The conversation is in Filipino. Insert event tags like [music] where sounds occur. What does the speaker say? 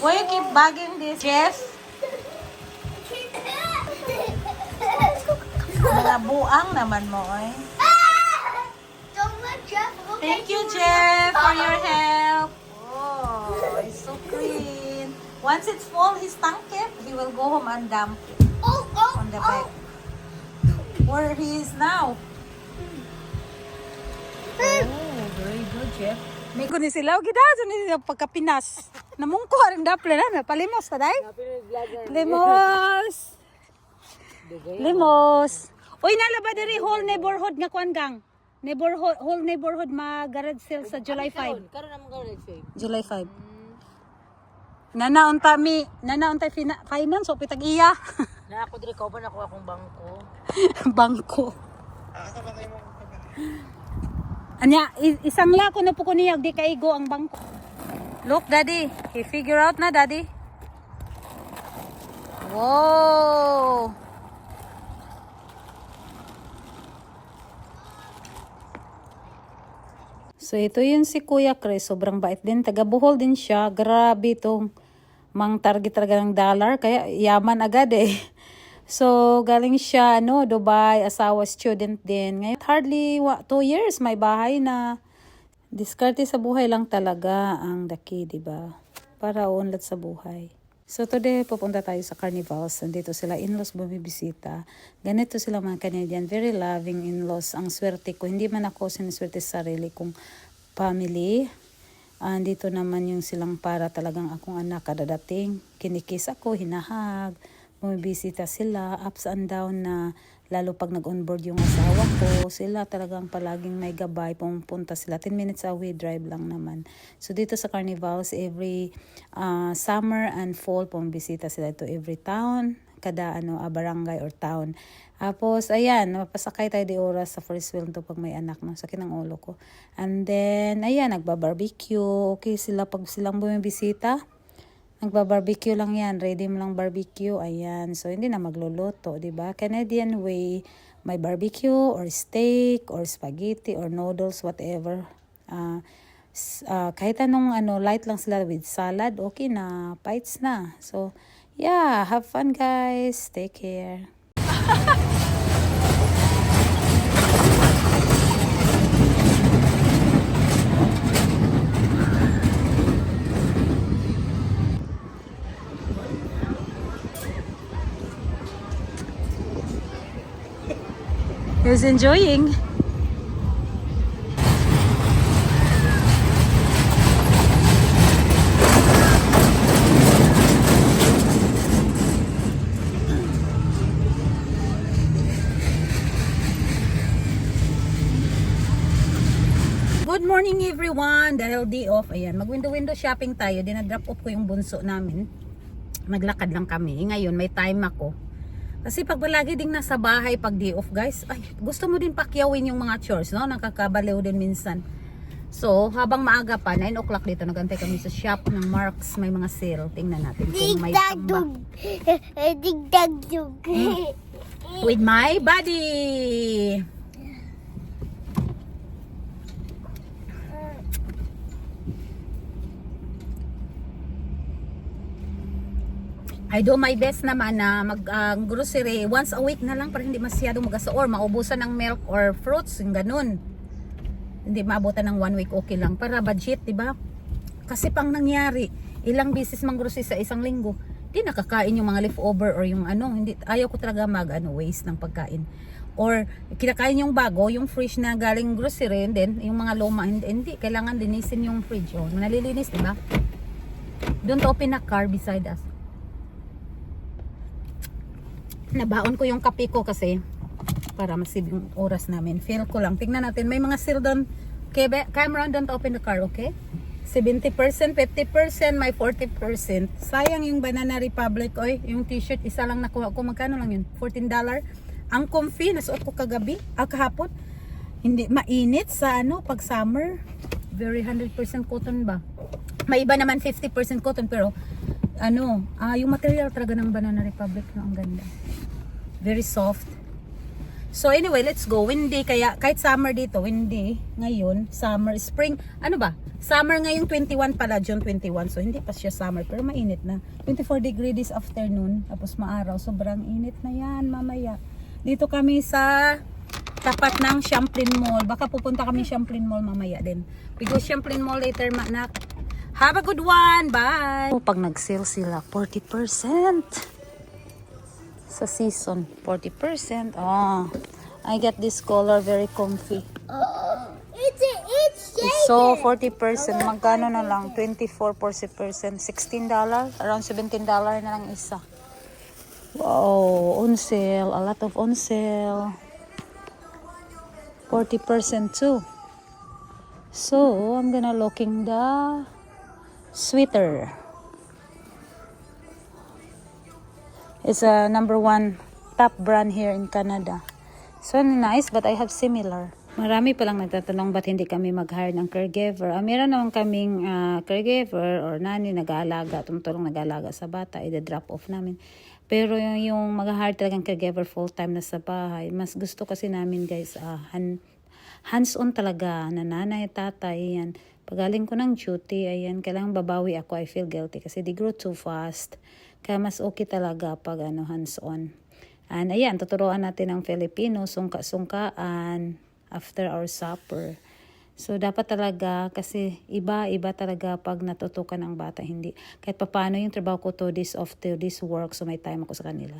Why you keep bagging this, Jeff? Mga buang naman mo, eh. Look Thank you, Jeff, for your help. Oh, it's so clean. Once it's full, his tank it, he will go home and dump it Oh, oh, on the bed. Where he is now. Oh, very good, Jeff. May kunin sila, gidado ni sila pagkapinas. Namungko rin daple na, palimos ka day? Limos! Limos! Uy, nalaba diri whole neighborhood nga kuan gang. Neighborhood, whole neighborhood ma garage sale sa July 5. Karon naman garage sale. July 5. Nanaon ta mi, nanaon ta fina, finance o pitag iya. [laughs] Na ako diri kauban ako akong bangko. Bangko. Anya, isang lako na po ko niyag di kaigo ang bangko. Look, daddy. He figure out na, daddy. Wow! So ito yun si Kuya Chris, sobrang bait din. Taga Bohol din siya. Grabe itong mang target talaga ng dollar. Kaya yaman agad eh. [laughs] So galing siya no, Dubai, asawa student din. Ngayon hardly wa, two years may bahay na. Diskarte sa buhay lang talaga ang daki, di ba? Para unlad sa buhay. So today, pupunta tayo sa carnivals. Nandito sila in-laws bumibisita. Ganito sila mga Canadian. Very loving in-laws. Ang swerte ko. Hindi man ako siniswerte sa sarili kong family. Andito naman yung silang para talagang akong anak kadadating. Kinikis ako, hinahag. Bumibisita sila. Ups and down na lalo pag nag-onboard yung asawa ko, sila talagang palaging may gabay, pumupunta sila. 10 minutes away, drive lang naman. So dito sa Carnivals, every uh, summer and fall, pumibisita sila ito every town, kada ano, ah, barangay or town. Tapos, ayan, mapasakay tayo di oras sa first wheel to pag may anak, no? Sakit ng ulo ko. And then, ayan, nagba-barbecue. Okay sila pag silang bumibisita. Nagba-barbecue lang yan. Ready mo lang barbecue. Ayan. So, hindi na magluluto, di ba? Canadian way, may barbecue or steak or spaghetti or noodles, whatever. S- ah, kahit anong ano, light lang sila with salad, okay na. Bites na. So, yeah. Have fun, guys. Take care. [laughs] He's enjoying. Good morning everyone! Dahil day off, ayan, mag-window-window shopping tayo. Dinadrop off ko yung bunso namin. Naglakad lang kami. Ngayon, may time ako. Kasi pag palagi ding nasa bahay pag day off guys, ay gusto mo din pakyawin yung mga chores, no? Nakakabaliw din minsan. So, habang maaga pa, 9 o'clock dito, nagantay kami sa shop ng Marks, may mga sale. Tingnan natin kung may tamba. Dig-dag-dug. [laughs] Dig-dag-dug. With my body! I do my best naman na mag ah, grocery once a week na lang para hindi masyadong magasa or maubusan ng milk or fruits, yung ganun. Hindi maabutan ng one week okay lang para budget, 'di ba? Kasi pang nangyari, ilang bisis mang grocery sa isang linggo, di nakakain yung mga leftover or yung ano, hindi ayaw ko talaga mag ano waste ng pagkain. Or kinakain yung bago, yung fresh na galing grocery and then yung mga luma hindi, hindi kailangan linisin yung fridge. Oh, nalilinis, 'di ba? Doon to open na car beside us. Nabaon ko yung kape ko kasi para masib yung oras namin. Feel ko lang. Tingnan natin. May mga sale doon. Okay, Cameron, don't open the car, okay? 70%, 50%, may 40%. Sayang yung Banana Republic, oy. Yung t-shirt, isa lang nakuha ko. Magkano lang yun? $14. Ang comfy, nasuot ko kagabi, ah, kahapon. Hindi, mainit sa ano, pag summer. Very 100% cotton ba? May iba naman 50% cotton, pero ano, ah, yung material talaga ng Banana Republic, no, ang ganda. Very soft. So anyway, let's go. Windy kaya kahit summer dito, windy. Ngayon, summer, spring, ano ba? Summer ngayong 21 pala, June 21. So hindi pa siya summer pero mainit na. 24 degree this afternoon, tapos maaraw. Sobrang init na yan mamaya. Dito kami sa tapat ng Champlain Mall. Baka pupunta kami Champlain Mall mamaya din. We go Champlain Mall later, manak. Have a good one. Bye. Oh, pag nag-sale sila, 40% sa season. 40% oh I get this color very comfy. It's it's It's so 40% magkano na lang? 24 40% 16 dollar around 17 dollar na lang isa. Wow on sale. A lot of on sale. 40% too. So I'm gonna looking the sweater It's a number one top brand here in Canada. So nice, but I have similar. Marami palang nagtatanong ba't hindi kami mag-hire ng caregiver. Ah, meron naman kaming ah, caregiver or nani nag-aalaga, tumutulong nag-aalaga sa bata, i-drop off namin. Pero yung, yung mag-hire talagang caregiver full-time na sa bahay, mas gusto kasi namin guys, ah, han- hands-on talaga, na nanay, tatay, yan. Pagaling ko ng duty, ayan, kailangan babawi ako, I feel guilty kasi they grow too fast. Kaya mas okay talaga pag ano, hands-on. And ayan, tuturuan natin ang Filipino, sungka-sungkaan after our supper. So, dapat talaga, kasi iba-iba talaga pag natutukan ang bata, hindi. Kahit papaano yung trabaho ko to this off to this work, so may time ako sa kanila.